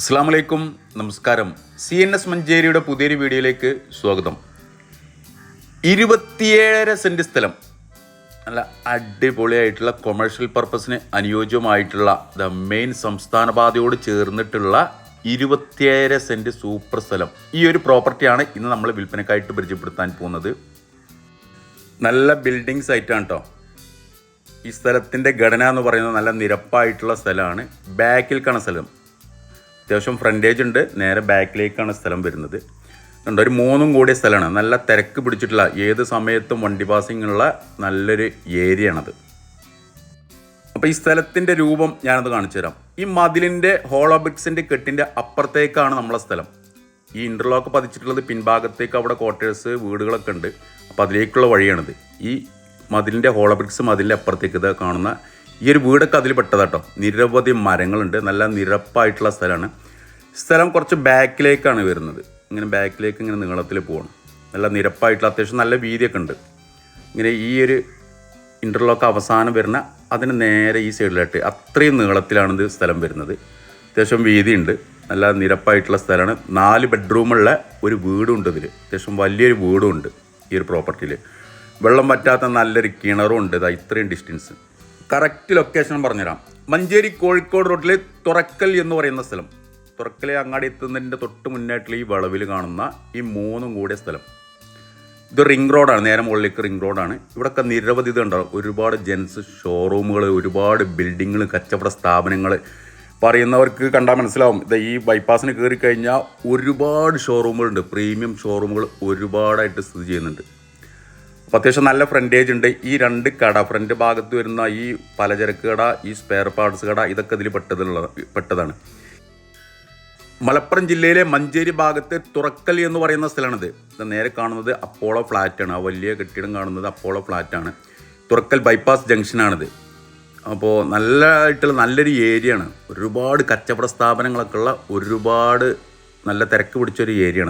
അസ്സാം വലൈക്കും നമസ്കാരം. സി എൻ എസ് മഞ്ചേരിയുടെ പുതിയൊരു വീഡിയോയിലേക്ക് സ്വാഗതം. ഇരുപത്തിയേഴര സെന്റ് സ്ഥലം. നല്ല അടിപൊളിയായിട്ടുള്ള കൊമേഴ്ഷ്യൽ പർപ്പസിന് അനുയോജ്യമായിട്ടുള്ള ദ മെയിൻ സംസ്ഥാന പാതയോട് ചേർന്നിട്ടുള്ള ഇരുപത്തിയേഴര സെന്റ് സൂപ്പർ സ്ഥലം. ഈ ഒരു പ്രോപ്പർട്ടിയാണ് ഇന്ന് നമ്മൾ വിൽപ്പനക്കായിട്ട് പരിചയപ്പെടുത്താൻ പോകുന്നത്. നല്ല ബിൽഡിംഗ് സൈറ്റാണ് കേട്ടോ ഈ സ്ഥലത്തിന്റെ ഘടന എന്ന് പറയുന്നത് നല്ല നിരപ്പായിട്ടുള്ള സ്ഥലമാണ്. ബാക്കിൽ കാണുന്ന സ്ഥലം. അത്യാവശ്യം ഫ്രണ്ടേജ് ഉണ്ട്. നേരെ ബാക്കിലേക്കാണ് സ്ഥലം വരുന്നത്. ഉണ്ട് ഒരു മൂന്നും കൂടിയ സ്ഥലമാണ്. നല്ല തിരക്ക് പിടിച്ചിട്ടുള്ള ഏത് സമയത്തും വണ്ടി പാസിംഗ് ഉള്ള നല്ലൊരു ഏരിയ ആണത് അപ്പോൾ ഈ സ്ഥലത്തിന്റെ രൂപം ഞാനത് കാണിച്ചു തരാം. ഈ മതിലിന്റെ ഹോളോബിക്സിന്റെ കെട്ടിന്റെ അപ്പുറത്തേക്കാണ് നമ്മളെ സ്ഥലം. ഈ ഇന്റർലോക്ക് പതിച്ചിട്ടുള്ളത് പിൻഭാഗത്തേക്ക് അവിടെ ക്വാർട്ടേഴ്സ് വീടുകളൊക്കെ ഉണ്ട്. അപ്പോൾ അതിലേക്കുള്ള വഴിയാണിത്. ഈ മതിലിന്റെ ഹോളോബ്രിക്സ് മതിലിന്റെ അപ്പുറത്തേക്ക് ഇത് കാണുന്ന ഈ ഒരു വീടൊക്കെ അതിൽ പെട്ടതാട്ടോ. നിരവധി മരങ്ങളുണ്ട്. നല്ല നിരപ്പായിട്ടുള്ള സ്ഥലമാണ്. സ്ഥലം കുറച്ച് ബാക്കിലേക്കാണ് വരുന്നത്. ഇങ്ങനെ ബാക്കിലേക്ക് ഇങ്ങനെ നീളത്തിൽ പോകണം നല്ല നിരപ്പായിട്ടുള്ള അത്യാവശ്യം നല്ല വീതിയൊക്കെ ഉണ്ട്. ഇങ്ങനെ ഈ ഒരു ഇന്റർലോക്ക് അവസാനം വരുന്ന അതിന് നേരെ ഈ സൈഡിലായിട്ട് അത്രയും നീളത്തിലാണ് ഇത് സ്ഥലം വരുന്നത്. അത്യാവശ്യം വീതിയുണ്ട്. നല്ല നിരപ്പായിട്ടുള്ള സ്ഥലമാണ്. നാല് ബെഡ്റൂമുള്ള ഒരു വീടുണ്ട് ഇതിൽ അത്യാവശ്യം വലിയൊരു വീടും ഉണ്ട് ഈ ഒരു പ്രോപ്പർട്ടിയിൽ വെള്ളം പറ്റാത്ത നല്ലൊരു കിണറും ഉണ്ട്. ഇതാ ഇത്രയും ഡിസ്റ്റൻസ് കറക്റ്റ് ലൊക്കേഷൻ പറഞ്ഞുതരാം. മഞ്ചേരി കോഴിക്കോട് റോഡിലെ തുറക്കൽ എന്ന് പറയുന്ന സ്ഥലം. തുറക്കലെ അങ്ങാടി എത്തുന്നതിന്റെ തൊട്ട് മുന്നായിട്ടുള്ള ഈ വളവിൽ കാണുന്ന ഈ മൂന്നും കൂടിയ സ്ഥലം. ഇത് റിംഗ് റോഡാണ് നേരെ മുകളിലേക്ക് റിംഗ് റോഡാണ്. ഇവിടെയൊക്കെ നിരവധി ഇതുണ്ടാവും. ഒരുപാട് ജെൻസ് ഷോറൂമുകൾ ഒരുപാട് ബിൽഡിങ്ങുകൾ കച്ചവട സ്ഥാപനങ്ങൾ പറയുന്നവർക്ക് കണ്ടാൽ മനസ്സിലാവും. ഇത് ഈ ബൈപ്പാസിന് കയറി കഴിഞ്ഞാൽ ഒരുപാട് ഷോറൂമുകളുണ്ട് പ്രീമിയം ഷോറൂമുകൾ ഒരുപാടായിട്ട് സ്ഥിതി ചെയ്യുന്നുണ്ട്. അപ്പോൾ അത്യാവശ്യം നല്ല ഫ്രണ്ടേജ് ഉണ്ട്. ഈ രണ്ട് കട ഫ്രണ്ട് ഭാഗത്ത് വരുന്ന ഈ പലചരക്ക് കട ഈ സ്പെയർ പാർട്സ് കട ഇതൊക്കെ ഇതിൽ പെട്ടതുള്ള പെട്ടതാണ്. മലപ്പുറം ജില്ലയിലെ മഞ്ചേരി ഭാഗത്ത് തുറക്കൽ എന്ന് പറയുന്ന സ്ഥലമാണിത്. നേരെ കാണുന്നത് അപ്പോളോ ഫ്ലാറ്റാണ്. ആ വലിയ കെട്ടിടം കാണുന്നത് അപ്പോളോ ഫ്ലാറ്റാണ്. തുറക്കൽ ബൈപ്പാസ് ജംഗ്ഷനാണിത്. അപ്പോൾ നല്ലതായിട്ടുള്ള നല്ലൊരു ഏരിയയാണ്. ഒരുപാട് കച്ചവട സ്ഥാപനങ്ങളൊക്കെ ഉള്ള ഒരുപാട് നല്ല തിരക്ക് പിടിച്ചൊരു ഏരിയ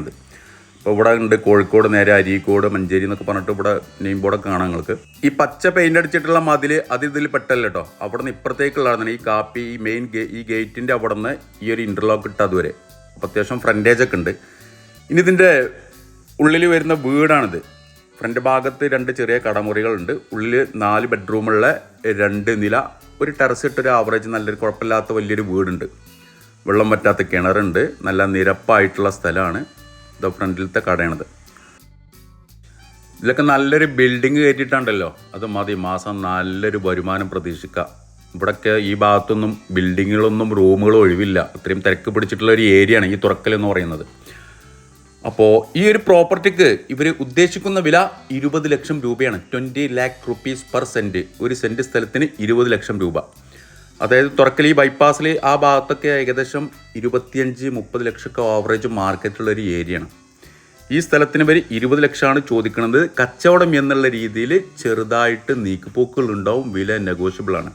അപ്പോൾ ഇവിടെ ഉണ്ട് കോഴിക്കോട് നേരെ അരീക്കോട് മഞ്ചേരി എന്നൊക്കെ പറഞ്ഞിട്ട് ഇവിടെ നെയിം ബോർഡൊക്കെ കാണാം നിങ്ങൾക്ക്. ഈ പച്ച പെയിന്റ് അടിച്ചിട്ടുള്ള മതിൽ അത് ഇതിൽ പെട്ടല്ല കേട്ടോ അവിടെ നിന്ന് ഇപ്പുറത്തേക്കുള്ളതാണ്. ഈ കാപ്പി ഈ മെയിൻ ഈ ഗേറ്റിന്റെ അവിടെ നിന്ന് ഈ ഒരു ഇന്റർലോക്ക് ഇട്ട് അതുവരെ. അപ്പോൾ അത്യാവശ്യം ഫ്രണ്ടേജ് ഒക്കെ ഉണ്ട്. ഇനി ഇതിന്റെ ഉള്ളിൽ വരുന്ന വീടാണിത്. ഫ്രണ്ട് ഭാഗത്ത് രണ്ട് ചെറിയ കടമുറികളുണ്ട്. ഉള്ളിൽ നാല് ബെഡ്റൂമുള്ള രണ്ട് നില. ഒരു ടെറസ് ഇട്ടൊരു ആവറേജ് നല്ലൊരു കുഴപ്പമില്ലാത്ത വലിയൊരു വീടുണ്ട്. വെള്ളം പറ്റാത്ത കിണറുണ്ട്. നല്ല നിരപ്പായിട്ടുള്ള സ്ഥലമാണ്. ഇത് ഫ്രണ്ടിലത്തെ കടയാണിത്. ഇതിലൊക്കെ നല്ലൊരു ബിൽഡിങ് കയറ്റിയിട്ടുണ്ടല്ലോ. അത് മതി മാസം നല്ലൊരു വരുമാനം പ്രതീക്ഷിക്കാം ഇവിടൊക്കെ ഈ ഭാഗത്തൊന്നും ബിൽഡിങ്ങുകളൊന്നും റൂമുകളും ഒഴിവില്ല. അത്രയും തിരക്ക് പിടിച്ചിട്ടുള്ള ഒരു ഏരിയയാണ് ഈ തുറക്കൽ എന്ന് പറയുന്നത്. അപ്പോൾ ഈ ഒരു പ്രോപ്പർട്ടിക്ക് ഇവർ ഉദ്ദേശിക്കുന്ന വില ഇരുപത് ലക്ഷം രൂപയാണ്. Twenty lakh rupees per cent ഒരു സെന്റ് സ്ഥലത്തിന് ഇരുപത് ലക്ഷം രൂപ. അതായത് തുറക്കൽ ഈ ബൈപ്പാസിൽ ആ ഭാഗത്തൊക്കെ ഏകദേശം ഇരുപത്തിയഞ്ച് മുപ്പത് ലക്ഷമൊക്കെ ആവറേജ് മാർക്കറ്റുള്ള ഒരു ഏരിയയാണ് ഈ സ്ഥലത്തിന് വരെ ഇരുപത് ലക്ഷമാണ് ചോദിക്കുന്നത്. കച്ചവടം എന്നുള്ള രീതിയിൽ ചെറുതായിട്ട് നീക്കുപോക്കുകൾ ഉണ്ടാവും വില നെഗോഷ്യബിൾ ആണ്.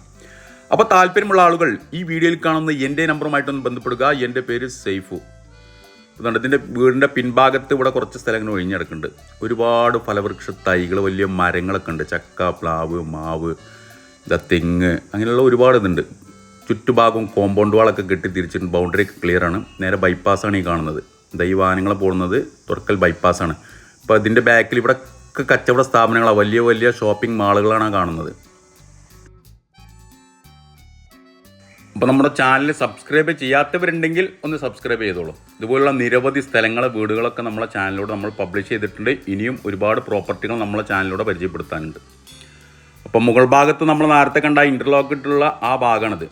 അപ്പോൾ താല്പര്യമുള്ള ആളുകൾ ഈ വീഡിയോയിൽ കാണുന്ന എന്റെ നമ്പറുമായിട്ടൊന്ന് ബന്ധപ്പെടുക. എന്റെ പേര് സെയ്ഫു. ഇതിന്റെ വീടിന്റെ പിൻഭാഗത്ത് ഇവിടെ കുറച്ച് സ്ഥലങ്ങൾ ഒഴിഞ്ഞിടക്കുന്നുണ്ട് ഒരുപാട് ഫലവൃക്ഷ തൈകൾ വലിയ മരങ്ങളൊക്കെ ഉണ്ട്. ചക്ക പ്ലാവ് മാവ് ഇതാ തെങ്ങ് അങ്ങനെയുള്ള ഒരുപാട് ഇതുണ്ട്. ചുറ്റുഭാഗവും കോമ്പൗണ്ട് വാളൊക്കെ കെട്ടി തിരിച്ചിട്ടുണ്ട്. ബൗണ്ടറി ഒക്കെ ക്ലിയർ ആണ്. നേരെ ബൈപ്പാസാണ് ഈ കാണുന്നത്. ഇതാ ഈ വാഹനങ്ങൾ പോകുന്നത് തുറക്കൽ ബൈപ്പാസാണ് അപ്പോൾ ഇതിന്റെ ബാക്കിൽ ഇവിടെ ഒക്കെ കച്ചവട സ്ഥാപനങ്ങളാണ് വലിയ വലിയ ഷോപ്പിംഗ് മാളുകളാണ് കാണുന്നത്. അപ്പോൾ നമ്മുടെ ചാനൽ സബ്സ്ക്രൈബ് ചെയ്യാത്തവരുണ്ടെങ്കിൽ ഒന്ന് സബ്സ്ക്രൈബ് ചെയ്തോളൂ. ഇതുപോലുള്ള നിരവധി സ്ഥലങ്ങൾ വീടുകളൊക്കെ നമ്മളെ ചാനലിലൂടെ നമ്മൾ പബ്ലിഷ് ചെയ്തിട്ടുണ്ട്. ഇനിയും ഒരുപാട് പ്രോപ്പർട്ടികൾ നമ്മളെ ചാനലിലൂടെ പരിചയപ്പെടുത്താനുണ്ട്. അപ്പം മുകൾ ഭാഗത്ത് നമ്മൾ നേരത്തെ കണ്ട ഇന്റർലോക്ക് ഇട്ടുള്ള ആ ഭാഗമാണിത്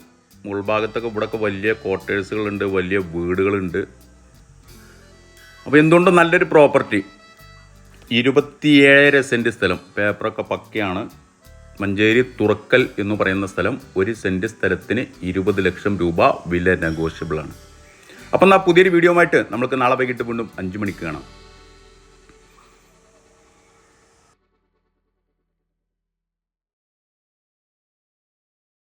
മുൾ ഭാഗത്തൊക്കെ ഇവിടെയൊക്കെ വലിയ ക്വാർട്ടേഴ്സുകളുണ്ട് വലിയ വീടുകളുണ്ട്. അപ്പോൾ എന്തുകൊണ്ടും നല്ലൊരു പ്രോപ്പർട്ടി ഇരുപത്തിയേഴര സെന്റ് സ്ഥലം. പേപ്പറൊക്കെ പക്കയാണ്. മഞ്ചേരി തുറക്കൽ എന്ന് പറയുന്ന സ്ഥലം ഒരു സെന്റ് സ്ഥലത്തിന് ഇരുപത് ലക്ഷം രൂപ വില നെഗോഷ്യബിളാണ് അപ്പം എന്നാൽ പുതിയൊരു വീഡിയോ ആയിട്ട് നമുക്ക് നാളെ വൈകിട്ട് വീണ്ടും അഞ്ച് മണിക്ക് കാണാം.